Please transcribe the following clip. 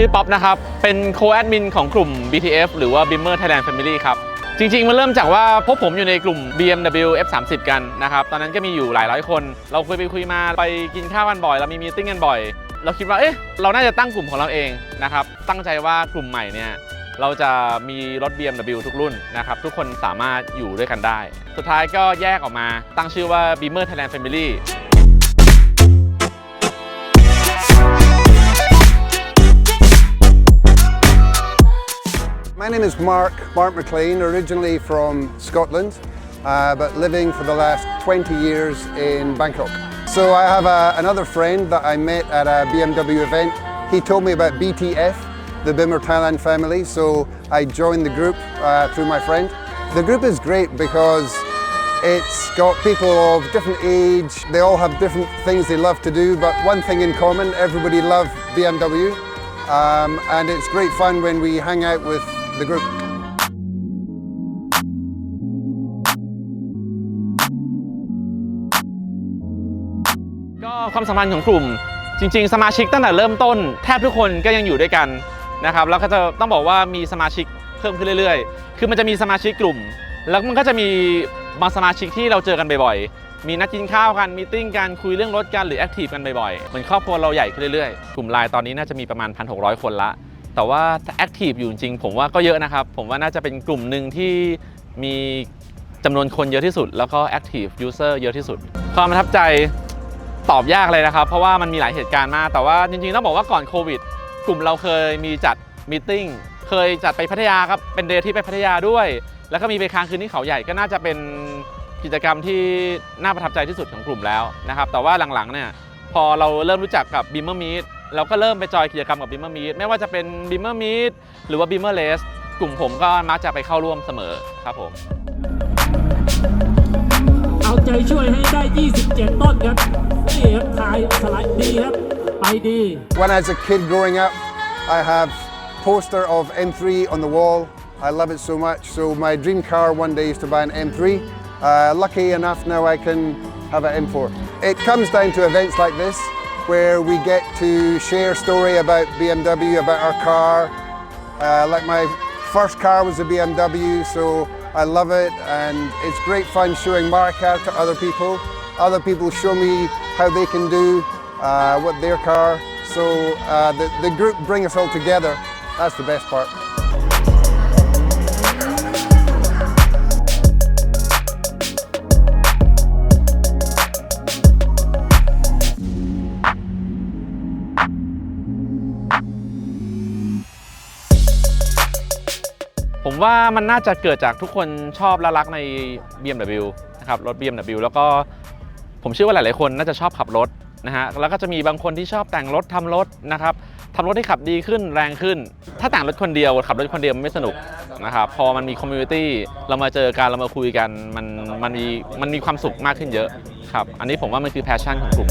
ชื่อป๊อปนะครับ เป็นโคแอดมินของกลุ่ม BTF หรือว่า Bimmer Thailand Family ครับ จริง ๆ มันเริ่มจากว่าพวกผมอยู่ในกลุ่ม BMW F30 กันนะครับ ตอนนั้นก็มีอยู่หลายร้อยคน เราคุยไปคุยมาไปกินข้าวกันบ่อย เรามีมีติ้งกันบ่อย เราคิดว่า เอ๊ะ เราน่าจะตั้งกลุ่มของเราเองนะครับ ตั้งใจว่ากลุ่มใหม่เนี่ยเราจะมีรถ BMW ทุกรุ่นนะครับ ทุกคนสามารถอยู่ด้วยกันได้ สุดท้ายก็แยกออกมาตั้งชื่อว่า Beamer Thailand Family My name is Mark, Mark McLean, originally from Scotland, uh, but living for the last 20 years in Bangkok. So I have a, another friend that I met at a BMW event. He told me about BTF, the Bimmer Thailand family, so I joined the group uh, through my friend. The group is great because it's got people of different age, they all have different things they love to do, but one thing in common, everybody loves BMW. Um, and it's great fun when we hang out with the group. ก็ความสัมพันธ์ของกลุ่ม จริง ๆ สมาชิกตั้งแต่เริ่มต้น แทบทุกคนก็ยังอยู่ด้วยกันนะครับแล้วก็จะต้องบอกว่ามีสมาชิกเพิ่มขึ้นเรื่อยๆ คือมันจะมีสมาชิกกลุ่ม แล้วมันก็จะมีบางสมาชิกที่เราเจอกันบ่อยๆ มีนัดกินข้าวกันมีติ้งกันคุยเรื่องรถกันหรือแอคทีฟกันบ่อยๆเหมือนครอบครัวเราใหญ่ขึ้นเรื่อยๆ กลุ่มไลน์ตอนนี้น่าจะมีประมาณ 1,600 คนละ แต่ว่าแอคทีฟอยู่จริงผมว่าก็เยอะนะครับ ผมว่าน่าจะเป็นกลุ่มหนึ่งที่มีจำนวนคนเยอะที่สุด แล้วก็ Active User เยอะที่สุด ความประทับใจตอบยากเลยนะครับ เพราะว่ามันมีหลายเหตุการณ์มาก แต่ว่าจริงๆต้องบอกว่าก่อนโควิด กลุ่มเราเคยมีจัดมตติ팅เคยจัดไปพัทยาครับเป็นเดย์ที่ไปพัทยาด้วย แล้วก็มีไปค้างคืนที่เขาใหญ่ก็น่าจะเป็นกิจกรรมที่น่าประทับใจที่สุดของกลุ่มแล้วนะครับแต่ว่าหลังๆเนี่ยพอเราเริ่มรู้จักกับ Beamer Meet เราก็เริ่มไปจอยกิจกรรมกับ Beamer Meet ไม่ว่าจะเป็น Beamer Meet หรือว่า Beamer Race กลุ่มผมก็มักจะไปเข้าร่วมเสมอครับผม เอาใจช่วยให้ได้ 27 ต้นครับนี่ครับทายสไลด์ดีครับ ไปดี When I was a kid growing up, I have poster of M3 on the wall. I love it so much. So my dream car one day is to buy an M3. Uh, lucky enough now I can have an M4. It comes down to events like this where we get to share story about BMW, about our car. Uh, like my first car was a BMW, so I love it, and it's great fun showing my car to other people. Other people show me how they can do uh, what their car. So uh, the, the group bring us all together. That's the best part. ผมว่ามันน่าจะเกิดจากทุกคนชอบและรักใน BMW นะครับรถ BMW แล้วก็ผมเชื่อว่าหลาย ๆ คนน่าจะชอบขับรถนะฮะแล้วก็จะมีบางคนที่ชอบแต่งรถทำรถนะครับทำรถให้ขับดีขึ้นแรงขึ้น ถ้าแต่งรถคนเดียวขับรถคนเดียวมันไม่สนุกนะครับพอมันมีคอมมูนิตี้เรามาเจอกันเรามาคุยกันมันมันมีมันมีความสุขมากขึ้นเยอะครับอันนี้ผมว่ามันคือแพชชั่นของกลุ่ม